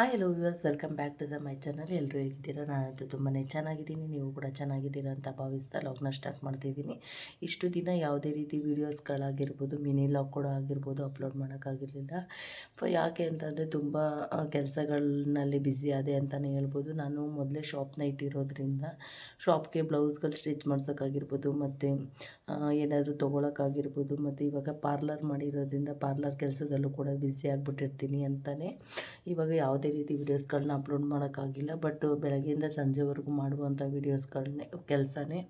Hi hello viewers welcome back to the my channel ಎಲ್ಲರೂ ಹೇಗಿದ್ದೀರಾ? ನಾನಂತೂ ತುಂಬಾ ಚೆನ್ನಾಗಿದ್ದೀನಿ. ನೀವು ಕೂಡ ಚೆನ್ನಾಗಿದ್ದೀರಾ ಅಂತ ಭಾವಿಸ್ತಾ ಲಾಗ್ನ ಸ್ಟಾರ್ಟ್ ಮಾಡ್ತಿದ್ದೀನಿ ಇಷ್ಟು ದಿನ ಯಾವುದೇ ರೀತಿ ವೀಡಿಯೋಸ್ಗಳಾಗಿರ್ಬೋದು ಮಿನಿ ಲಾಗ್ ಕೂಡ ಆಗಿರ್ಬೋದು ಅಪ್ಲೋಡ್ ಮಾಡೋಕ್ಕಾಗಿರಲಿಲ್ಲ. ಯಾಕೆ ಅಂತಂದರೆ ತುಂಬ ಕೆಲಸಗಳಲ್ಲಿ ಬ್ಯುಸಿ ಆದೆ ಅಂತಲೇ ಹೇಳ್ಬೋದು. ನಾನು ಮೊದಲೇ ಶಾಪ್ನ ಇಟ್ಟಿರೋದ್ರಿಂದ ಶಾಪ್ಗೆ ಬ್ಲೌಸ್ಗಳು ಸ್ಟಿಚ್ ಮಾಡ್ಸೋಕ್ಕಾಗಿರ್ಬೋದು, ಮತ್ತು ಏನಾದರೂ ತೊಗೊಳಕ್ಕಾಗಿರ್ಬೋದು, ಮತ್ತು ಇವಾಗ ಪಾರ್ಲರ್ ಮಾಡಿರೋದ್ರಿಂದ ಪಾರ್ಲರ್ ಕೆಲಸದಲ್ಲೂ ಕೂಡ ಬ್ಯುಸಿ ಆಗಿಬಿಟ್ಟಿರ್ತೀನಿ ಅಂತಲೇ ಇವಾಗ ಯಾವುದೇ ರೀತಿ ವೀಡಿಯೋಸ್ಗಳನ್ನ ಅಪ್ಲೋಡ್ ಮಾಡೋಕ್ಕಾಗಿಲ್ಲ, ಬಟ್ ಬೆಳಗ್ಗೆಯಿಂದ ಸಂಜೆವರೆಗೂ ಮಾಡುವಂಥ ವೀಡಿಯೋಸ್ಗಳನ್ನೇ, ಕೆಲಸನೇ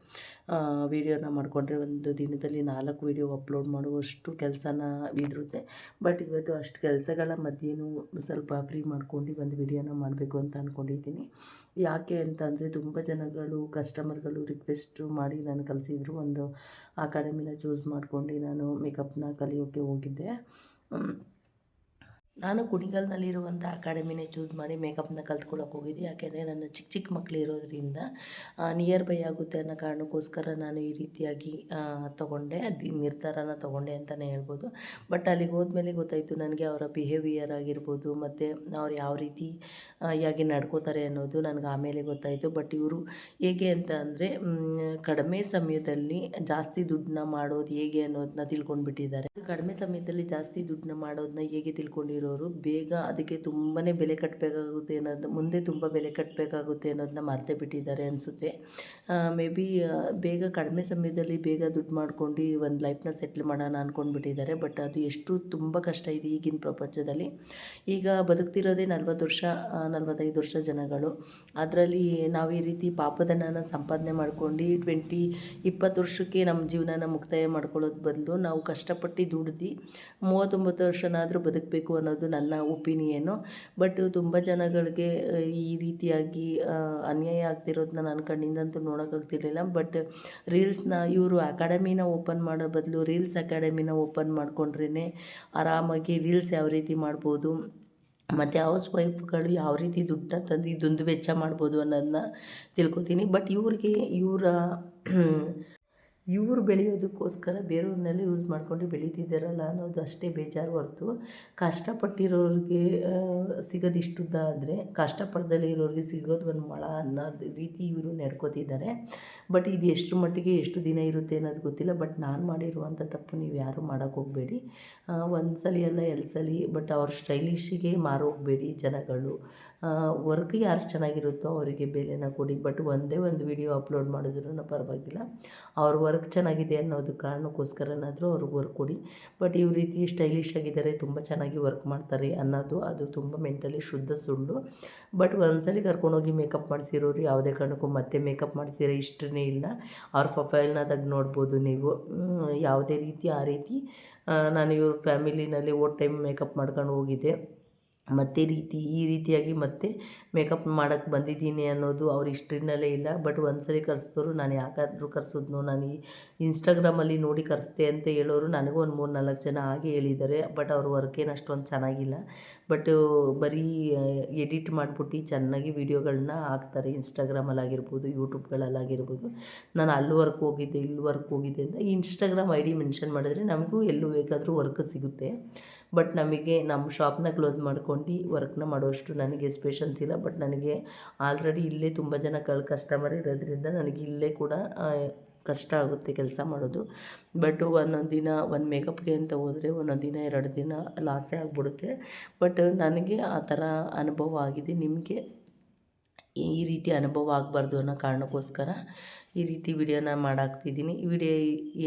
ವೀಡಿಯೋನ ಮಾಡಿಕೊಂಡ್ರೆ ಒಂದು ದಿನದಲ್ಲಿ ನಾಲ್ಕು ವೀಡಿಯೋ ಅಪ್ಲೋಡ್ ಮಾಡುವಷ್ಟು ಕೆಲಸನ ಇರುತ್ತೆ. ಬಟ್ ಇವತ್ತು ಅಷ್ಟು ಕೆಲಸಗಳ ಮಧ್ಯೆಯೂ ಸ್ವಲ್ಪ ಫ್ರೀ ಮಾಡ್ಕೊಂಡು ಒಂದು ವೀಡಿಯೋನ ಮಾಡಬೇಕು ಅಂತ ಅಂದ್ಕೊಂಡಿದ್ದೀನಿ ಯಾಕೆ ಅಂತಂದರೆ ತುಂಬ ಜನಗಳು, ಕಸ್ಟಮರ್ಗಳು ರಿಕ್ವೆಸ್ಟು ಮಾಡಿ ನಾನು ಕಲಿಸಿದ್ರು. ಒಂದು ಅಕಾಡೆಮಿನ ಚೂಸ್ ಮಾಡ್ಕೊಂಡು ನಾನು ಮೇಕಪ್ನ ಕಲಿಯೋಕ್ಕೆ ಹೋಗಿದ್ದೆ. ನಾನು ಕುಣಿಗಲ್ನಲ್ಲಿರುವಂಥ ಅಕಾಡೆಮಿನೇ ಚೂಸ್ ಮಾಡಿ ಮೇಕಪ್ನ ಕಲ್ತ್ಕೊಳ್ಳೋಕೆ ಹೋಗಿದ್ದೆ. ಯಾಕೆಂದರೆ ನನ್ನ ಚಿಕ್ಕ ಚಿಕ್ಕ ಮಕ್ಕಳು ಇರೋದ್ರಿಂದ ನಿಯರ್ ಬೈ ಆಗುತ್ತೆ ಅನ್ನೋ ಕಾರಣಕ್ಕೋಸ್ಕರ ನಾನು ಈ ರೀತಿಯಾಗಿ ತೊಗೊಂಡೆ. ಅದು ನಿರ್ಧಾರನ ತೊಗೊಂಡೆ ಅಂತಲೇ ಹೇಳ್ಬೋದು. ಬಟ್ ಅಲ್ಲಿಗೆ ಹೋದ್ಮೇಲೆ ಗೊತ್ತಾಯಿತು, ನನಗೆ ಅವರ ಬಿಹೇವಿಯರ್ ಆಗಿರ್ಬೋದು, ಮತ್ತು ಅವ್ರು ಯಾವ ರೀತಿ ಯಾಗಿ ನಡ್ಕೋತಾರೆ ಅನ್ನೋದು ನನಗೆ ಆಮೇಲೆ ಗೊತ್ತಾಯಿತು. ಬಟ್ ಇವರು ಹೇಗೆ ಅಂತ ಅಂದರೆ ಕಡಿಮೆ ಸಮಯದಲ್ಲಿ ಜಾಸ್ತಿ ದುಡ್ಡನ್ನ ಮಾಡೋದು ಹೇಗೆ ಅನ್ನೋದನ್ನ ತಿಳ್ಕೊಂಡ್ಬಿಟ್ಟಿದ್ದಾರೆ. ಕಡಿಮೆ ಸಮಯದಲ್ಲಿ ಜಾಸ್ತಿ ದುಡ್ಡನ್ನ ಮಾಡೋದನ್ನ ಹೇಗೆ ತಿಳ್ಕೊಂಡಿರೋ ಅವರು ಬೇಗ ಅದಕ್ಕೆ ತುಂಬಾ ಬೆಲೆ ಕಟ್ಟಬೇಕಾಗುತ್ತೆ ಅನ್ನೋದು, ಮುಂದೆ ತುಂಬ ಬೆಲೆ ಕಟ್ಟಬೇಕಾಗುತ್ತೆ ಅನ್ನೋದನ್ನ ಮರ್ತೇ ಬಿಟ್ಟಿದ್ದಾರೆ ಅನಿಸುತ್ತೆ. ಮೇ ಬಿ ಬೇಗ ಕಡಿಮೆ ಸಮಯದಲ್ಲಿ ಬೇಗ ದುಡ್ಡು ಮಾಡ್ಕೊಂಡು ಒಂದು ಲೈಫ್ನ ಸೆಟ್ಲ್ ಮಾಡೋಣ ಅಂದ್ಕೊಂಡ್ಬಿಟ್ಟಿದ್ದಾರೆ ಬಟ್ ಅದು ಎಷ್ಟು ತುಂಬ ಕಷ್ಟ ಇದೆ ಈಗಿನ ಪ್ರಪಂಚದಲ್ಲಿ. ಈಗ ಬದುಕ್ತಿರೋದೇ ನಲ್ವತ್ತು ವರ್ಷ ನಲ್ವತ್ತೈದು ವರ್ಷ ಜನಗಳು. ಅದರಲ್ಲಿ ನಾವು ಈ ರೀತಿ ಪಾಪಧನನ ಸಂಪಾದನೆ ಮಾಡ್ಕೊಂಡು ಟ್ವೆಂಟಿ ಇಪ್ಪತ್ತು ವರ್ಷಕ್ಕೆ ನಮ್ಮ ಜೀವನನ ಮುಕ್ತಾಯ ಮಾಡ್ಕೊಳ್ಳೋದು ಬದಲು ನಾವು ಕಷ್ಟಪಟ್ಟು ದುಡ್ದು ಮೂವತ್ತೊಂಬತ್ತು ವರ್ಷನಾದರೂ ಬದುಕಬೇಕು ಅನ್ನೋದು ಅನ್ನೋದು ನನ್ನ ಒಪಿನಿಯನ್ನು ಬಟ್ ತುಂಬ ಜನಗಳಿಗೆ ಈ ರೀತಿಯಾಗಿ ಅನ್ಯಾಯ ಆಗ್ತಿರೋದನ್ನ ನನ್ನ ಕಣ್ಣಿಂದಂತೂ ನೋಡೋಕ್ಕಾಗ್ತಿರ್ಲಿಲ್ಲ ಬಟ್ ರೀಲ್ಸ್ನ ಇವರು ಅಕಾಡೆಮಿನ ಓಪನ್ ಮಾಡೋ ಬದಲು ರೀಲ್ಸ್ ಅಕಾಡೆಮಿನ ಓಪನ್ ಮಾಡ್ಕೊಂಡ್ರೇ ಆರಾಮಾಗಿ ರೀಲ್ಸ್ ಯಾವ ರೀತಿ ಮಾಡ್ಬೋದು, ಮತ್ತು ಹೌಸ್ ವೈಫ್ಗಳು ಯಾವ ರೀತಿ ದುಡ್ಡನ್ನ ತಂದು ದುಂದು ವೆಚ್ಚ ಮಾಡ್ಬೋದು ಅನ್ನೋದನ್ನ ತಿಳ್ಕೊತೀನಿ. ಬಟ್ ಇವ್ರಿಗೆ, ಇವರ ಇವರು ಬೆಳೆಯೋದಕ್ಕೋಸ್ಕರ ಬೇರೆಯವ್ರನ್ನೆಲ್ಲ ಯೂಸ್ ಮಾಡ್ಕೊಂಡು ಬೆಳೀತಿದ್ದಾರಲ್ಲ ಅನ್ನೋದು ಅಷ್ಟೇ ಬೇಜಾರು ಹೊರತು. ಕಷ್ಟಪಟ್ಟಿರೋರಿಗೆ ಸಿಗೋದು ಇಷ್ಟುದ್ದ ಆದರೆ ಕಷ್ಟಪಡ್ದಲೇ ಇರೋರಿಗೆ ಸಿಗೋದು ಒಂದು ಮಳ ಅನ್ನೋದು ರೀತಿ ಇವರು ನಡ್ಕೋತಿದ್ದಾರೆ. ಬಟ್ ಇದು ಎಷ್ಟು ಮಟ್ಟಿಗೆ ಎಷ್ಟು ದಿನ ಇರುತ್ತೆ ಅನ್ನೋದು ಗೊತ್ತಿಲ್ಲ. ಬಟ್ ನಾನು ಮಾಡಿರುವಂಥ ತಪ್ಪು ನೀವು ಯಾರೂ ಮಾಡೋಕ್ಕೆ ಹೋಗಬೇಡಿ. ಒಂದು ಸಲ ಅಲ್ಲ ಎರಡು ಸಲ, ಬಟ್ ಅವ್ರ ಸ್ಟೈಲಿಶಿಗೆ ಮಾರೋಗಬೇಡಿ ಜನಗಳು. ವರ್ಕ್ ಯಾರು ಚೆನ್ನಾಗಿರುತ್ತೋ ಅವರಿಗೆ ಬೆಲೆನ ಕೊಡಿ. ಬಟ್ ಒಂದೇ ಒಂದು ವಿಡಿಯೋ ಅಪ್ಲೋಡ್ ಮಾಡಿದ್ರೂ ಪರವಾಗಿಲ್ಲ. ಅವ್ರ ವರ್ಕ್ ಚೆನ್ನಾಗಿದೆ ಅನ್ನೋದು ಕಾರಣಕ್ಕೋಸ್ಕರನಾದರೂ ಅವ್ರಿಗೆ ವರ್ಕ್ ಕೊಡಿ. ಬಟ್ ಇವ್ರ ರೀತಿ ಸ್ಟೈಲಿಶ್ ಆಗಿದ್ದಾರೆ, ತುಂಬ ಚೆನ್ನಾಗಿ ವರ್ಕ್ ಮಾಡ್ತಾರೆ ಅನ್ನೋದು ಅದು ತುಂಬ ಮೆಂಟಲಿ ಶುದ್ಧ ಸುಳ್ಳು. ಬಟ್ ಒಂದ್ಸಲಿ ಕರ್ಕೊಂಡೋಗಿ ಮೇಕಪ್ ಮಾಡಿಸಿರೋರು ಯಾವುದೇ ಕಾರಣಕ್ಕೂ ಮತ್ತೆ ಮೇಕಪ್ ಮಾಡಿಸಿರೋ ಇಷ್ಟನೇ ಇಲ್ಲ. ಅವ್ರ ಪ್ರೊಫೈಲ್ನ ನೋಡ್ಬೋದು ನೀವು. ಯಾವುದೇ ರೀತಿ ಆ ರೀತಿ ನಾನು ಇವ್ರ ಫ್ಯಾಮಿಲಿನಲ್ಲಿ ಓ ಟೈಮ್ ಮೇಕಪ್ ಮಾಡ್ಕೊಂಡು ಹೋಗಿದ್ದೆ. ಮತ್ತೆ ರೀತಿ, ಈ ರೀತಿಯಾಗಿ ಮತ್ತೆ ಮೇಕಪ್ ಮಾಡೋಕ್ಕೆ ಬಂದಿದ್ದೀನಿ ಅನ್ನೋದು ಅವ್ರ ಹಿಸ್ಟ್ರಿನಲ್ಲೇ ಇಲ್ಲ. ಬಟ್ ಒಂದು ಸರಿ ಕರೆಸಿದವರು ನಾನು ಯಾಕಾದರೂ ಕರೆಸಿದ್ನು, ನಾನು ಈ ಇನ್ಸ್ಟಾಗ್ರಾಮಲ್ಲಿ ನೋಡಿ ಕರೆಸ್ದೆ ಅಂತ ಹೇಳೋರು ನನಗೂ ಒಂದು ಮೂರು ನಾಲ್ಕು ಜನ ಹಾಗೆ ಹೇಳಿದ್ದಾರೆ. ಬಟ್ ಅವ್ರ ವರ್ಕ್ ಏನು ಅಷ್ಟೊಂದು ಚೆನ್ನಾಗಿಲ್ಲ. ಬಟ್ ಬರೀ ಎಡಿಟ್ ಮಾಡಿಬಿಟ್ಟು ಚೆನ್ನಾಗಿ ವೀಡಿಯೋಗಳನ್ನ ಹಾಕ್ತಾರೆ. ಇನ್ಸ್ಟಾಗ್ರಾಮಲ್ಲಿ ಆಗಿರ್ಬೋದು ಯೂಟ್ಯೂಬ್ಗಳಲ್ಲಾಗಿರ್ಬೋದು ನಾನು ಅಲ್ಲಿ ವರ್ಕ್ ಹೋಗಿದ್ದೆ ಇಲ್ಲಿ ವರ್ಕ್ ಹೋಗಿದ್ದೆ ಅಂತ ಇನ್ಸ್ಟಾಗ್ರಾಮ್ ಐ ಡಿ ಮೆನ್ಷನ್ ಮಾಡಿದ್ರೆ ನಮಗೂ ಎಲ್ಲೂ ಬೇಕಾದರೂ ವರ್ಕ್ ಸಿಗುತ್ತೆ. ಬಟ್ ನಮಗೆ ನಮ್ಮ ಶಾಪ್ನ ಕ್ಲೋಸ್ ಮಾಡ್ಕೊಂಡು ವರ್ಕ್ನ ಮಾಡೋಷ್ಟು ನನಗೆ ಎಸ್ಪೆಷನ್ಸ್ ಇಲ್ಲ. ಬಟ್ ನನಗೆ ಆಲ್ರೆಡಿ ಇಲ್ಲೇ ತುಂಬ ಜನ ಕಸ್ಟಮರ್ ಇರೋದ್ರಿಂದ ನನಗೆ ಇಲ್ಲೇ ಕೂಡ ಕಷ್ಟ ಆಗುತ್ತೆ ಕೆಲಸ ಮಾಡೋದು. ಬಟ್ ಒಂದೊಂದು ದಿನ ಒಂದು ಮೇಕಪ್ಗೆ ಅಂತ ಹೋದರೆ ಒಂದೊಂದು ದಿನ, ಎರಡು ದಿನ ಲಾಸೇ ಆಗಿಬಿಡುತ್ತೆ. ಬಟ್ ನನಗೆ ಆ ಥರ ಅನುಭವ ಆಗಿದೆ. ನಿಮಗೆ ಈ ರೀತಿ ಅನುಭವ ಆಗಬಾರ್ದು ಅನ್ನೋ ಕಾರಣಕ್ಕೋಸ್ಕರ ಈ ರೀತಿ ವಿಡಿಯೋನ ಮಾಡಾಕ್ತಿದ್ದೀನಿ. ಈ ವಿಡಿಯೋ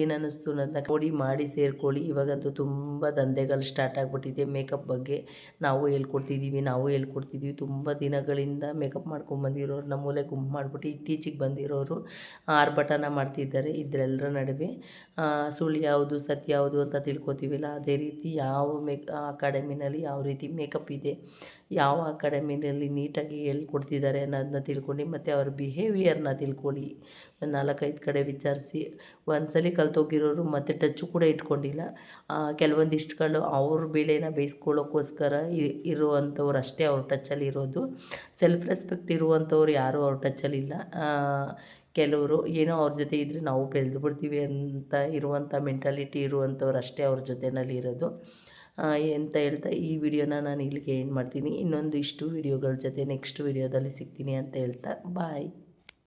ಏನಿಸ್ತು ಅನ್ನೋದನ್ನ ಕೊಡಿ ಮಾಡಿ ಸೇರ್ಕೊಳ್ಳಿ. ಇವಾಗಂತೂ ತುಂಬ ದಂಧೆಗಳು ಸ್ಟಾರ್ಟ್ ಆಗಿಬಿಟ್ಟಿದೆ. ಮೇಕಪ್ ಬಗ್ಗೆ ನಾವು ಹೇಳ್ಕೊಡ್ತಿದ್ದೀವಿ ನಾವು ಹೇಳ್ಕೊಡ್ತಿದ್ದೀವಿ ತುಂಬ ದಿನಗಳಿಂದ ಮೇಕಪ್ ಮಾಡ್ಕೊಂಬಂದಿರೋರು ಮೂಲೆ ಗುಂಪು ಮಾಡಿಬಿಟ್ಟು ಇತ್ತೀಚೆಗೆ ಬಂದಿರೋರು ಆರ್ಭಟನ ಮಾಡ್ತಿದ್ದಾರೆ ಇದರೆಲ್ಲರ ನಡುವೆ. ಸುಳ್ಳು ಯಾವುದು, ಸತ್ಯ ಯಾವುದು ಅಂತ ತಿಳ್ಕೊತೀವಿಲ್ಲ. ಅದೇ ರೀತಿ ಯಾವ ಮೇಕ್ ಅಕಾಡೆಮಿನಲ್ಲಿ ಯಾವ ರೀತಿ ಮೇಕಪ್ ಇದೆ, ಯಾವ ಅಕಾಡೆಮಿನಲ್ಲಿ ನೀಟಾಗಿ ಹೇಳ್ಕೊಡ್ತಿದ್ದಾರೆ ಅನ್ನೋದನ್ನ ತಿಳ್ಕೊಂಡು ಮತ್ತು ಅವ್ರ ಬಿಹೇವಿಯರ್ನ ತಿಳ್ಕೊಳ್ಳಿ. ನಾಲ್ಕೈದು ಕಡೆ ವಿಚಾರಿಸಿ ಒಂದು ಸಲ ಕಲ್ತೋಗಿರೋರು ಮತ್ತೆ ಟಚ್ಚು ಕೂಡ ಇಟ್ಕೊಂಡಿಲ್ಲ. ಕೆಲವೊಂದಿಷ್ಟುಗಳು ಅವ್ರ ಬೇಳೆನ ಬೇಯಿಸ್ಕೊಳ್ಳೋಕ್ಕೋಸ್ಕರ ಇರುವಂಥವ್ರು ಅಷ್ಟೇ ಅವ್ರ ಟಚ್ಚಲ್ಲಿ ಇರೋದು. ಸೆಲ್ಫ್ ರೆಸ್ಪೆಕ್ಟ್ ಇರುವಂಥವ್ರು ಯಾರೂ ಅವ್ರ ಟಚ್ಚಲ್ಲಿಲ್ಲ ಕೆಲವರು ಏನೋ ಅವ್ರ ಜೊತೆ ಇದ್ದರೆ ನಾವು ಬೆಳೆದು ಬಿಡ್ತೀವಿ ಅಂತ ಇರುವಂಥ ಮೆಂಟಾಲಿಟಿ ಇರುವಂಥವ್ರು ಅಷ್ಟೇ ಅವ್ರ ಜೊತೆನಲ್ಲಿ ಇರೋದು. ಅಂತ ಹೇಳ್ತಾ ಈ ವಿಡಿಯೋನ ನಾನು ಇಲ್ಲಿಗೆ ಏನು ಮಾಡ್ತೀನಿ. ಇನ್ನೊಂದು ಇಷ್ಟು ವಿಡಿಯೋಗಳ ಜೊತೆ ನೆಕ್ಸ್ಟ್ ವಿಡಿಯೋದಲ್ಲಿ ಸಿಗ್ತೀನಿ ಅಂತ ಹೇಳ್ತಾ. ಬಾಯ್